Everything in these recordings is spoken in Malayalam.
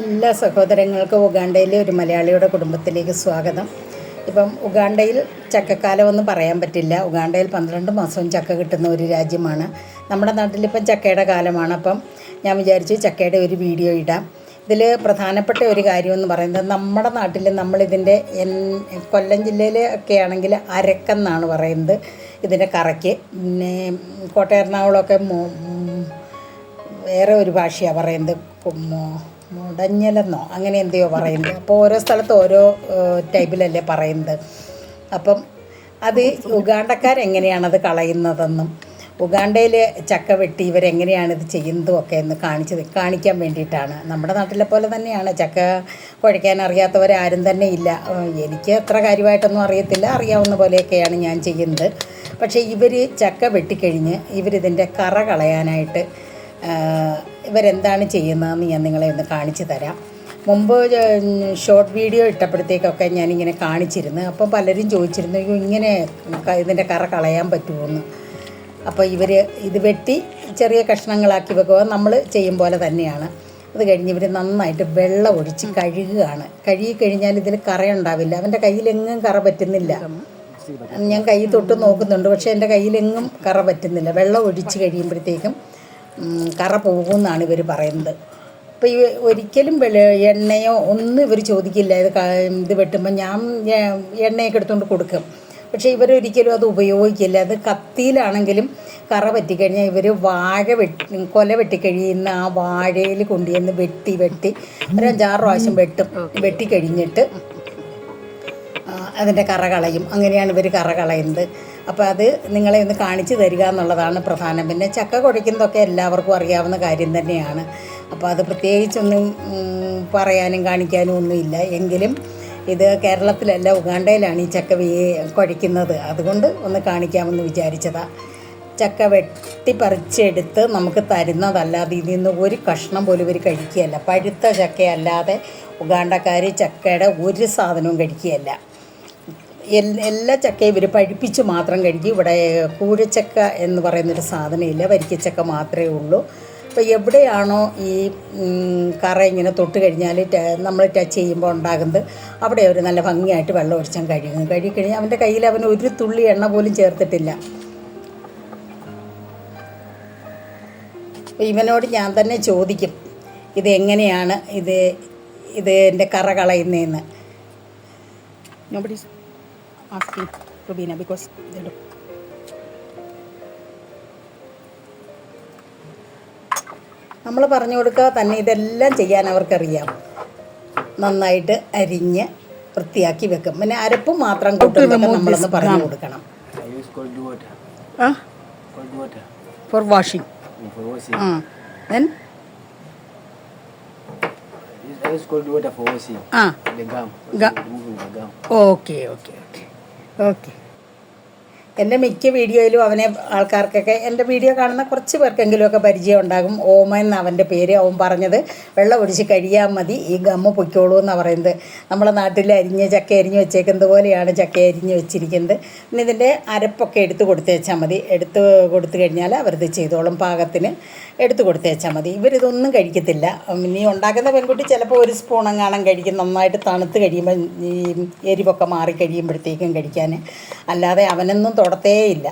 എല്ലാ സഹോദരങ്ങൾക്കും ഉഗാണ്ടയിലെ ഒരു മലയാളിയുടെ കുടുംബത്തിലേക്ക് സ്വാഗതം. ഇപ്പം ഉഗാണ്ടയിൽ ചക്കക്കാലമൊന്നും പറയാൻ പറ്റില്ല. ഉഗാണ്ടയിൽ പന്ത്രണ്ട് മാസവും ചക്ക കിട്ടുന്ന ഒരു രാജ്യമാണ്. നമ്മുടെ നാട്ടിലിപ്പം ചക്കയുടെ കാലമാണ്. അപ്പം ഞാൻ വിചാരിച്ചു ചക്കയുടെ ഒരു വീഡിയോ ഇടാം. ഇതിൽ പ്രധാനപ്പെട്ട ഒരു കാര്യമെന്ന് പറയുന്നത് നമ്മുടെ നാട്ടിൽ നമ്മളിതിന്റെ എൻ കൊല്ലം ജില്ലയിൽ ഒക്കെ ആണെങ്കിൽ അരക്കെന്നാണ് പറയുന്നത്. ഇതിന്റെ കറയ്ക്ക്. പിന്നെ കോട്ടയം എറണാകുളമൊക്കെ വേറെ ഒരു ഭാഷയാണ് പറയുന്നത്. മുടഞ്ഞലെന്നോ? അങ്ങനെ എന്തെയോ പറയുന്നത് അപ്പോൾ ഓരോ സ്ഥലത്ത് ഓരോ ടൈപ്പിലല്ലേ പറയുന്നത്. അപ്പം അത് ഉഗാണ്ടക്കാരെങ്ങനെയാണത് കളയുന്നതെന്നും ഉഗാണ്ടയിൽ ചക്ക വെട്ടി ഇവരെങ്ങനെയാണ് ഇത് ചെയ്യുന്നതും ഒക്കെ എന്ന് കാണിച്ചത് കാണിക്കാൻ വേണ്ടിയിട്ടാണ്. നമ്മുടെ നാട്ടിലെ പോലെ തന്നെയാണ്. ചക്ക കുഴയ്ക്കാൻ അറിയാത്തവരാരും തന്നെ ഇല്ല. എനിക്ക് അത്ര കാര്യമായിട്ടൊന്നും അറിയത്തില്ല. അറിയാവുന്ന പോലെയൊക്കെയാണ് ഞാൻ ചെയ്യുന്നത്. പക്ഷേ ഇവർ ചക്ക വെട്ടിക്കഴിഞ്ഞ് ഇവരിതിന്റെ കറ കളയാനായിട്ട് ഇവരെന്താണ് ചെയ്യുന്നതെന്ന് ഞാൻ നിങ്ങളെ ഒന്ന് കാണിച്ചു തരാം. മുമ്പ് ഷോർട്ട് വീഡിയോ ഇട്ടപ്പോഴത്തേക്കൊക്കെ ഞാനിങ്ങനെ കാണിച്ചിരുന്നു. അപ്പം പലരും ചോദിച്ചിരുന്നു "അയ്യോ, ഇങ്ങനെ ഇതിന്റെ കറ കളയാൻ പറ്റുമോയെന്ന് അപ്പോൾ ഇവർ ഇത് വെട്ടി ചെറിയ കഷ്ണങ്ങളാക്കി വെക്കുക. നമ്മൾ ചെയ്യും പോലെ തന്നെയാണ്. അത് കഴിഞ്ഞ് ഇവർ നന്നായിട്ട് വെള്ളം ഒഴിച്ച് കഴുകുകയാണ്. കഴുകി കഴിഞ്ഞാൽ ഇതിൽ കറയുണ്ടാവില്ല അവന്റെ കയ്യിലെങ്ങും കറ പറ്റുന്നില്ല. ഞാൻ കൈ തൊട്ട് നോക്കുന്നുണ്ട്. പക്ഷേ എന്റെ കയ്യിലെങ്ങും കറ പറ്റുന്നില്ല. വെള്ളം ഒഴിച്ച് കഴിയുമ്പോഴത്തേക്കും കറ പോകുമെന്നാണ് ഇവർ പറയുന്നത്. അപ്പോൾ ഈ ഒരിക്കലും വെള എണ്ണയോ ഒന്നും ഇവർ ചോദിക്കില്ല. ഇത് ഇത് വെട്ടുമ്പോൾ ഞാൻ എണ്ണയൊക്കെ എടുത്തുകൊണ്ട് കൊടുക്കും. പക്ഷേ ഇവരൊരിക്കലും അത് ഉപയോഗിക്കില്ല. അത് കത്തിയിലാണെങ്കിലും കറ പറ്റിക്കഴിഞ്ഞാൽ ഇവർ വാഴ വെട്ടി കൊല വെട്ടിക്കഴിയുന്ന ആ വാഴയിൽ കൊണ്ടുചെന്ന് വെട്ടി വെട്ടി ഒരു അഞ്ചാറ് പ്രാവശ്യം വെട്ടും. വെട്ടിക്കഴിഞ്ഞിട്ട് അതിന്റെ കറ കളയും. അങ്ങനെയാണ് ഇവർ കറ കളയുന്നത്. അപ്പോൾ അത് നിങ്ങളെ ഒന്ന് കാണിച്ചു തരിക എന്നുള്ളതാണ് പ്രധാനം. പിന്നെ ചക്ക കുഴയ്ക്കുന്നതൊക്കെ എല്ലാവർക്കും അറിയാവുന്ന കാര്യം തന്നെയാണ്. അപ്പോൾ അത് പ്രത്യേകിച്ചൊന്നും പറയാനും കാണിക്കാനും ഒന്നുമില്ല എങ്കിലും ഇത് കേരളത്തിലല്ല ഉഗാണ്ടയിലാണ് ഈ ചക്ക കുഴയ്ക്കുന്നത് അതുകൊണ്ട് ഒന്ന് കാണിക്കാമെന്ന് വിചാരിച്ചതാണ് ചക്ക വെട്ടിപ്പറിച്ചെടുത്ത് നമുക്ക് തരുന്നതല്ലാതെ ഇതിൽ നിന്ന് ഒരു കഷ്ണം പോലും ഇവർ കഴിക്കുകയല്ല. പഴുത്ത ചക്കയല്ലാതെ ഉഗാണ്ടക്കാർ ചക്കയുടെ ഒരു സാധനവും കഴിക്കുകയല്ല. എല്ലാ ചക്കയും ഇവർ പഴുപ്പിച്ച് മാത്രം കഴിക്കും ഇവിടെ കൂഴച്ചക്ക എന്ന് പറയുന്നൊരു സാധനമില്ല വരിക്കച്ചക്ക മാത്രമേ ഉള്ളൂ. അപ്പോൾ എവിടെയാണോ ഈ കറ ഇങ്ങനെ തൊട്ട് കഴിഞ്ഞാൽ നമ്മൾ ടച്ച് ചെയ്യുമ്പോൾ ഉണ്ടാകുന്നത് അവിടെ അവർ നല്ല ഭംഗിയായിട്ട് വെള്ളം ഒഴിച്ചാൽ കഴുകും. കഴുകിക്കഴിഞ്ഞാൽ അവന്റെ കയ്യിൽ അവൻ ഒരു തുള്ളി എണ്ണ പോലും ചേർത്തിട്ടില്ല. ഇവനോട് ഞാൻ തന്നെ ചോദിക്കും ഇത് എങ്ങനെയാണ് ഇത് ഇത് എന്റെ കറ കളയുന്നതെന്ന്? Asking Robina because they look. നമ്മൾ പറഞ്ഞു കൊടുക്കുക തന്നെ ഇതെല്ലാം ചെയ്യാൻ അവർക്കറിയാം നന്നായിട്ട് അരിഞ്ഞ് വൃത്തിയാക്കി വെക്കും പിന്നെ അരപ്പ് മാത്രം കൂട്ടുന്നതൊക്കെ നമ്മളൊന്ന് പറഞ്ഞു കൊടുക്കണം I use cold water. ആ Cold water for washing Use, I use cold water for washing ah. the gum. Ga- Removing the gum. Okay okay okay okay എന്റെ മിക്ക വീഡിയോയിലും അവനെ ആൾക്കാർക്കൊക്കെ എന്റെ വീഡിയോ കാണുന്ന കുറച്ച് പേർക്കെങ്കിലുമൊക്കെ പരിചയം ഉണ്ടാകും. ഓമ എന്ന അവന്റെ പേര് അവൻ പറഞ്ഞത്. വെള്ളം ഒഴിച്ച് കഴിയാൽ മതി. ഈ ഗമ്മ പൊയ്ക്കോളൂ എന്നാണ് പറയുന്നത്. നമ്മളെ നാട്ടിൽ അരിഞ്ഞ് ചക്ക അരിഞ്ഞ് വെച്ചേക്കുന്നത് പോലെയാണ് ചക്ക അരിഞ്ഞ് വെച്ചിരിക്കുന്നത്. പിന്നെ ഇതിന്റെ അരപ്പൊക്കെ എടുത്ത് കൊടുത്തേച്ചാൽ മതി. എടുത്ത് കൊടുത്തു കഴിഞ്ഞാൽ അവരത് ചെയ്തോളും പാകത്തിന്. എടുത്ത് കൊടുത്തേച്ചാൽ മതി. ഇവരിതൊന്നും കഴിക്കത്തില്ല. ഇനി ഉണ്ടാക്കുന്ന പെൺകുട്ടി ചിലപ്പോൾ ഒരു സ്പൂൺ എങ്ങാണം കഴിക്കും. നന്നായിട്ട് തണുത്ത് കഴിയുമ്പോൾ ഈ എരിവൊക്കെ മാറി കഴിയുമ്പോഴത്തേക്കും കഴിക്കാൻ. അല്ലാതെ അവനൊന്നും തൊടത്തേയില്ല.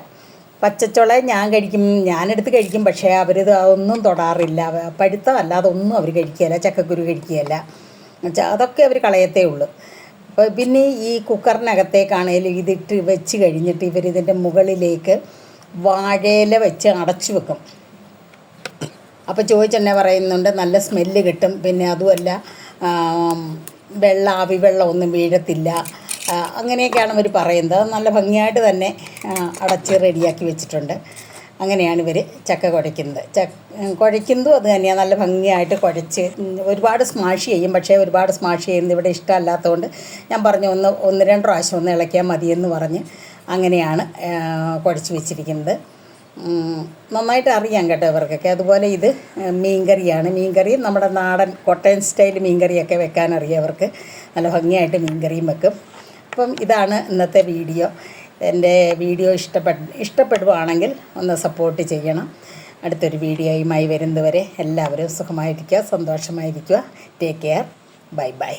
പച്ചച്ചോള ഞാൻ കഴിക്കും ഞാനെടുത്ത് കഴിക്കും പക്ഷേ അവരിത് അതൊന്നും തൊടാറില്ല. പഴുത്തമല്ല അതൊന്നും അവർ കഴിക്കുകയില്ല ചക്കക്കുരു കഴിക്കുകയില്ല. അതൊക്കെ അവർ കളയത്തേ ഉള്ളൂ. അപ്പോൾ പിന്നെ ഈ കുക്കറിനകത്തേക്കാണേലും ഇതിട്ട് വെച്ച് കഴിഞ്ഞിട്ട് ഇവർ ഇവരിതിന്റെ മുകളിലേക്ക് വാഴയില വെച്ച് അടച്ചു വെക്കും. അപ്പോൾ ചോദിച്ചെന്നെ പറയുന്നുണ്ട് നല്ല സ്മെല്ല് കിട്ടും. പിന്നെ അതുമല്ല വെള്ളം ആവി ഒന്നും വീഴത്തില്ല. അങ്ങനെയൊക്കെയാണ് ഇവർ പറയുന്നത്. നല്ല ഭംഗിയായിട്ട് തന്നെ അടച്ച് റെഡിയാക്കി വെച്ചിട്ടുണ്ട്. അങ്ങനെയാണ് ഇവർ ചക്ക കുഴയ്ക്കുന്നത്. ചക്ക കുഴയ്ക്കുന്നതും അത് തന്നെയാണ് നല്ല ഭംഗിയായിട്ട് കുഴച്ച് ഒരുപാട് സ്മാഷ് ചെയ്യും. പക്ഷേ ഒരുപാട് സ്മാഷ് ചെയ്യുന്നത് ഇവിടെ ഇഷ്ടമല്ലാത്തതുകൊണ്ട് ഞാൻ പറഞ്ഞു ഒന്ന് ഒന്ന് രണ്ട് പ്രാവശ്യം ഒന്ന് ഇളക്കിയാൽ മതിയെന്ന് പറഞ്ഞ് അങ്ങനെയാണ് കുഴച്ച് വെച്ചിരിക്കുന്നത്. നന്നായിട്ട് അറിയാം കേട്ടോ ഇവർക്കൊക്കെ. അതുപോലെ ഇത് മീൻകറിയാണ്. മീൻകറി നമ്മുടെ നാടൻ കോട്ടയം സ്റ്റൈൽ മീൻകറിയൊക്കെ വെക്കാൻ അറിയാം അവർക്ക് നല്ല ഭംഗിയായിട്ട് മീൻകറിയും വെക്കും. അപ്പം ഇതാണ് ഇന്നത്തെ വീഡിയോ. എന്റെ വീഡിയോ ഇഷ്ടപ്പെട്ട് ഇഷ്ടപ്പെടുവാണെങ്കിൽ ഒന്ന് സപ്പോർട്ട് ചെയ്യണം. അടുത്തൊരു വീഡിയോയുമായി വരുന്നതുവരെ എല്ലാവരും സുഖമായിരിക്കുക സന്തോഷമായിരിക്കുക. Take care bye bye